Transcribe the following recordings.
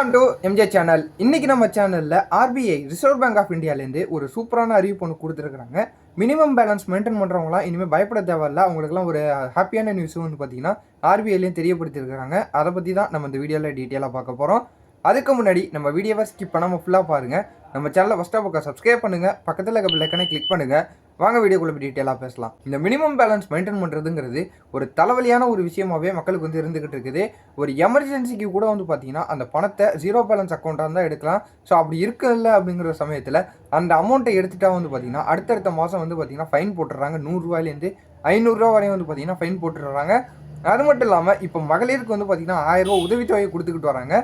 Welcome to MJ channel இன்னைக்கு நம்ம சேனலில் ஆர்பிஐ ரிசர்வ் பேங்க் ஆஃப் இந்தியாலேருந்து ஒரு சூப்பரான அறிவிப்பு ஒன்று கொடுத்துருக்குறாங்க. மினிமம் பேலன்ஸ் மெயின்டைன் பண்ணுறவங்களாம் இனிமேல் பயப்பட தேவையில்ல. அவங்களுக்குலாம் ஒரு ஹாப்பியான நியூஸ் வந்து பார்த்தீங்கன்னா ஆர்பிஐலையும் தெரியப்படுத்தியிருக்கிறாங்க. அதை பற்றி தான் நம்ம இந்த வீடியோவில் டீட்டெயிலாக பார்க்க போகிறோம் அதுக்கு முன்னாடி நம்ம வீடியோவை ஸ்கிப் பண்ணாமல் ஃபுல்லாக பாருங்கள் நம்ம சேனலை ஃபஸ்ட்டாக பக்கம் சப்ஸ்கிரைப் பண்ணுங்கள் பக்கத்தில் இருக்க பிள்ளைக்கனை கிளிக் பண்ணுங்கள் வாங்க வீடியோக்குள்ளே டீட்டெயிலாக பேசலாம். இந்த மினிமம் பேலன்ஸ் மெயின்டைன் பண்ணுறதுங்கிறது ஒரு தலைவலியான ஒரு விஷயமாகவே மக்களுக்கு வந்து இருந்துகிட்டு இருக்குது. ஒரு எமர்ஜென்சிக்கு கூட வந்து பார்த்தீங்கன்னா அந்த பணத்தை ஜீரோ பேலன்ஸ் அக்கௌண்ட்டாக இருந்தால் எடுக்கலாம். ஸோ அப்படி இருக்கல அப்படிங்கிற சமயத்தில் அந்த அமௌண்ட்டை எடுத்துட்டா வந்து பார்த்தீங்கன்னா அடுத்தடுத்த மாதம் வந்து பார்த்தீங்கன்னா ஃபைன் போட்டுடுறாங்க. நூறுரூவாயிலேருந்து ஐநூறுரூவா வரையும் வந்து பார்த்தீங்கன்னா ஃபைன் போட்டுடுறாங்க. அது மட்டும் இல்லாமல் இப்போ மகளிருக்கு வந்து பார்த்தீங்கன்னா ஆயிரம் ரூபா உதவித்தொகையை கொடுத்துக்கிட்டு வராங்க.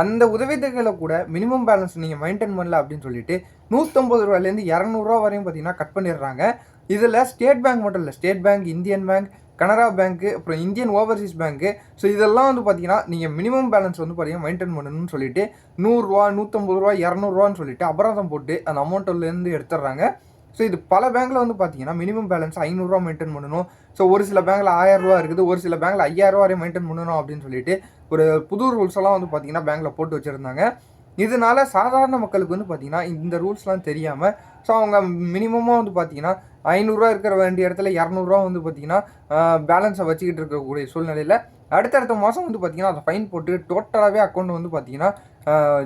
அந்த உதவித்தொகையில் கூட மினிமம் பேலன்ஸ் நீங்கள் மெயின்டைன் பண்ணல அப்படின்னு சொல்லிட்டு நூற்றம்பது ரூபாயிலேருந்து இரநூறுவா வரையும் பார்த்தீங்கன்னா கட் பண்ணிடுறாங்க. இதில் ஸ்டேட் பேங்க் மட்டும் இல்லை State Bank Indian Bank Canara பேங்க்கு அப்புறம் இந்தியன் ஓவர்சீஸ் பேங்க்கு ஸோ இதெல்லாம் வந்து பார்த்தீங்கன்னா நீங்கள் மினிமம் பேலன்ஸ் வந்து பார்த்தீங்கன்னா மெயின்டைன் பண்ணணும்னு சொல்லிட்டு நூறுரூவா நூற்றம்பது ரூபா இரநூறுவான்னு சொல்லிட்டு அபராதம் போட்டு அந்த அமௌண்ட்டிலேருந்து எடுத்துடுறாங்க. ஸோ இது பல பேங்க்கில் வந்து பார்த்தீங்கன்னா மினிமம் பேலன்ஸ் ஐநூறுரூவா மெயின்டைன் பண்ணணும். ஸோ ஒரு சில பேங்க்கில் ரூபா இருக்குது ஒரு சில பேங்க்கில் ஐயாயிரரூவா வரையும் மெயின்டைன் பண்ணணும் அப்படின்னு சொல்லிட்டு ஒரு புது ரூல்ஸ் எல்லாம் வந்து பார்த்தீங்கன்னா பேங்க்கில் போட்டு வச்சுருந்தாங்க. இதனால சாதாரண மக்களுக்கு வந்து பார்த்தீங்கன்னா இந்த ரூல்ஸ்லாம் தெரியாமல் ஸோ அவங்க மினிமமாக வந்து பார்த்தீங்கன்னா ஐநூறுரூவா இருக்கிற வேண்டிய இடத்துல இரநூறுவா வந்து பார்த்தீங்கன்னா பேலன்ஸை வச்சுக்கிட்டு இருக்கக்கூடிய சூழ்நிலையில் அடுத்தடுத்த மாதம் வந்து பார்த்தீங்கன்னா அதை ஃபைன் போட்டு டோட்டலாகவே அக்கௌண்ட் வந்து பார்த்தீங்கன்னா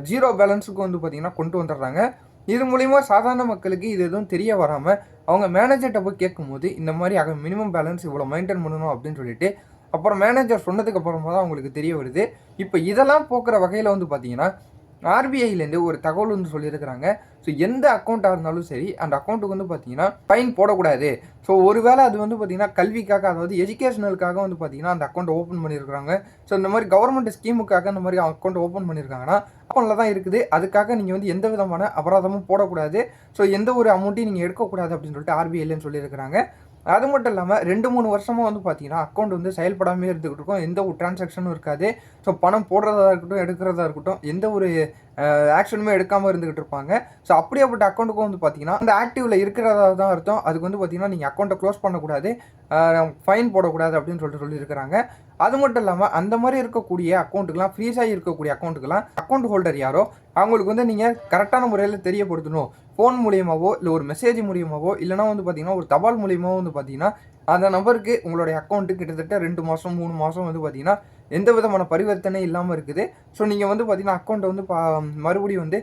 ஜீரோ பேலன்ஸுக்கு வந்து பார்த்தீங்கன்னா கொண்டு வந்துடுறாங்க. இது மூலிமா சாதாரண மக்களுக்கு இது எதுவும் தெரிய வராமல் அவங்க மேனேஜர்கிட்ட போய் கேட்கும்போது இந்த மாதிரி மினிமம் பேலன்ஸ் இவ்வளோ மெயின்டைன் பண்ணணும் அப்படின்னு சொல்லிட்டு அப்புறம் மேனேஜர் சொன்னதுக்கு அப்புறமா தான் அவங்களுக்கு தெரிய வருது. இப்போ இதெல்லாம் போக்குற வகையில் வந்து பார்த்தீங்கன்னா ஆர்பிஐலேருந்து ஒரு தகவல் வந்து சொல்லியிருக்கிறாங்க. ஸோ எந்த அக்கௌண்ட்டாக இருந்தாலும் சரி அந்த அக்கௌண்ட்டுக்கு வந்து பார்த்தீங்கன்னா ஃபைன் போடக்கூடாது. ஸோ ஒருவேளை அது வந்து பார்த்தீங்கன்னா கல்விக்காக அதாவது எஜுகேஷனலுக்காக வந்து பார்த்தீங்கன்னா அந்த அக்கௌண்ட் ஓப்பன் பண்ணியிருக்காங்க ஸோ இந்த மாதிரி கவர்மெண்ட் ஸ்கீமுக்காக இந்த மாதிரி அக்கௌண்ட் ஓப்பன் பண்ணியிருக்காங்கன்னா அக்கௌண்ட்டில் தான் இருக்குது. அதுக்காக நீங்கள் வந்து எந்த விதமான அபராதமும் போடக்கூடாது. ஸோ எந்த ஒரு அமௌண்ட்டையும் நீங்கள் எடுக்கக்கூடாது அப்படின்னு சொல்லிட்டு ஆர்பிஐலன்னு சொல்லியிருக்கிறாங்க. அது மட்டும் இல்லாமல் ரெண்டு மூணு வருஷமாக வந்து பார்த்தீங்கன்னா அக்கௌண்ட் வந்து செயல்படாமே இருந்துக்கிட்டு இருக்கும். எந்த ஒரு டிரான்சாக்ஷனும் இருக்காது. ஸோ பணம் போடுறதா இருக்கட்டும் எடுக்கிறதா இருக்கட்டும் எந்த ஒரு ஆக்ஷனுமே எடுக்காமல் இருந்துகிட்டு இருப்பாங்க. ஸோ அப்படியேப்பட்ட அக்கௌண்ட்டுக்கும் வந்து பார்த்தீங்கன்னா அந்த ஆக்டிவில் இருக்கிறதா தான் அர்த்தம். அதுக்கு வந்து பார்த்தீங்கன்னா நீங்கள் அக்கௌண்ட்டை க்ளோஸ் பண்ணக்கூடாது. ஃபைன் போடக்கூடாது அப்படின்னு சொல்லிட்டு சொல்லியிருக்கிறாங்க. அது மட்டும் இல்லாமல் அந்த மாதிரி இருக்கக்கூடிய அக்கௌண்ட்டுக்கெலாம் ஃப்ரீஸாக இருக்கக்கூடிய அக்கௌண்ட்டுக்கெலாம் அக்கௌண்ட் ஹோல்டர் யாரோ அவங்களுக்கு வந்து நீங்கள் கரெக்டான முறையில் தெரியப்படுத்தணும். ஃபோன் மூலியமாகவோ இல்லை ஒரு மெசேஜ் மூலியமாவோ இல்லைனா வந்து பார்த்தீங்கன்னா ஒரு தபால் மூலியமாக வந்து பார்த்தீங்கன்னா அந்த நபருக்கு உங்களுடைய அக்கௌண்ட்டு கிட்டத்தட்ட ரெண்டு மாதம் மூணு மாதம் வந்து பார்த்தீங்கன்னா எந்த விதமான பரிவர்த்தனை இல்லாமல் இருக்குது. ஸோ நீங்கள் வந்து பார்த்தீங்கன்னா அக்கௌண்ட்டை வந்து பா மறுபடியும் வந்து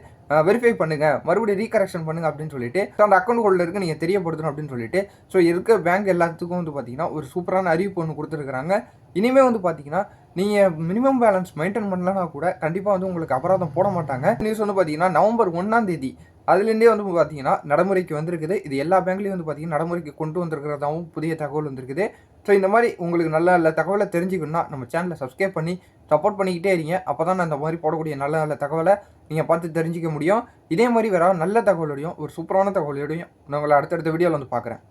வெரிஃபை பண்ணுங்கள் மறுபடியும் ரீகரெக்ஷன் பண்ணுங்கள் அப்படின்னு சொல்லிட்டு அந்த அக்கௌண்ட் ஹோல்டருக்கு நீங்கள் தெரியப்படுத்தணும் அப்படின்னு சொல்லிட்டு ஸோ இருக்க பேங்க் எல்லாத்துக்கும் வந்து பார்த்தீங்கன்னா ஒரு சூப்பரான அறிவிப்பு ஒன்று கொடுத்துருக்குறாங்க. இனிமேல் வந்து பார்த்தீங்கன்னா நீங்கள் மினிமம் பேலன்ஸ் மெயின்டைன் பண்ணலனா கூட கண்டிப்பாக வந்து உங்களுக்கு அபராதம் போட மாட்டாங்க. நியூஸ் வந்து பார்த்தீங்கன்னா நவம்பர் ஒன்றாம் தேதி அதுலேருந்தே வந்து பார்த்தீங்கன்னா நடைமுறைக்கு வந்திருக்குது. இது எல்லா பேங்க்லேயும் வந்து பார்த்தீங்கன்னா நடைமுறைக்கு கொண்டு வந்திருக்கிறதாவும் புதிய தகவல் வந்திருக்குது. ஸோ இந்த மாதிரி உங்களுக்கு நல்ல நல்ல தகவலை தெரிஞ்சுக்கணும்னா நம்ம சேனலை சப்ஸ்கிரைப் பண்ணி சப்போர்ட் பண்ணிக்கிட்டே இருங்க. அப்போ தான் நான் இந்த மாதிரி போடக்கூடிய நல்ல நல்ல தகவலை நீங்கள் பார்த்து தெரிஞ்சிக்க முடியும். இதே மாதிரி வேற நல்ல தகவலோடையும் ஒரு சூப்பரான தகவலோடையும் நான் உங்களை அடுத்தடுத்த வீடியோவில் வந்து பார்க்குறேன்.